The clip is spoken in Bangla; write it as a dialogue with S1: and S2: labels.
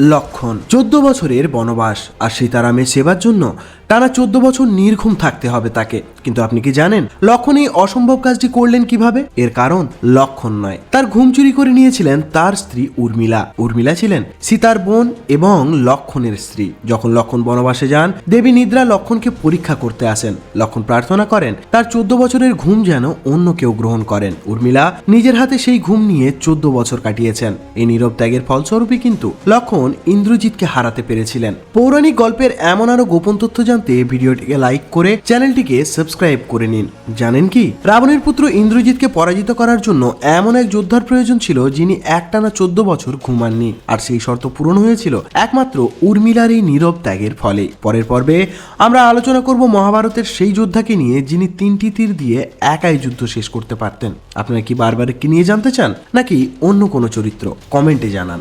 S1: লক্ষণ। চোদ্দ বছরের বনবাস আর সীতারামের সেবার জন্য টানা চোদ্দ বছর নির্ঘুম থাকতে হবে তাকে। কিন্তু আপনি কি জানেন, লক্ষণ এই অসম্ভব কাজটি করলেন কীভাবে? এর কারণ লক্ষণ নয়। তার ঘুম চুরি করে নিয়েছিলেন তার স্ত্রী উর্মিলা। উর্মিলা ছিলেন সীতার বোন এবং লক্ষণের স্ত্রী। যখন লক্ষণ বনবাসে যান, দেবী নিদ্রা লক্ষণকে পরীক্ষা করতে আসেন। লক্ষণ প্রার্থনা করেন, তার চোদ্দ বছরের ঘুম যেন অন্য কেউ গ্রহণ করেন। উর্মিলা নিজের হাতে সেই ঘুম নিয়ে চোদ্দ বছর কাটিয়েছেন। এই নীরব ত্যাগের ফলস্বরূপই কিন্তু লক্ষণ ইন্দ্রজিৎকে হারাতে পেরেছিলেন। পৌরাণিক গল্পের এমন আরও গোপন তথ্য জানতে ভিডিওটিকে লাইক করে চ্যানেলটিকে সাবস্ক্রাইব করে নিন। জানেন কি? রাবণের পুত্র ইন্দ্রজিৎকে পরাজিত করার জন্য এমন এক যোদ্ধার প্রয়োজন ছিল যিনি একটানা চোদ্দ বছর ঘুমাননি। আর সেই শর্ত পূরণ হয়েছিল একমাত্র উর্মিলার এই নীরব ত্যাগের ফলে। পরের পর্বে আমরা আলোচনা করব মহাভারতের সেই যোদ্ধাকে নিয়ে যিনি তিনটি তীর দিয়ে একাই যুদ্ধ শেষ করতে পারতেন। আপনারা কি বারবার কি নিয়ে জানতে চান? নাকি অন্য কোনো চরিত্র? কমেন্টে জানান।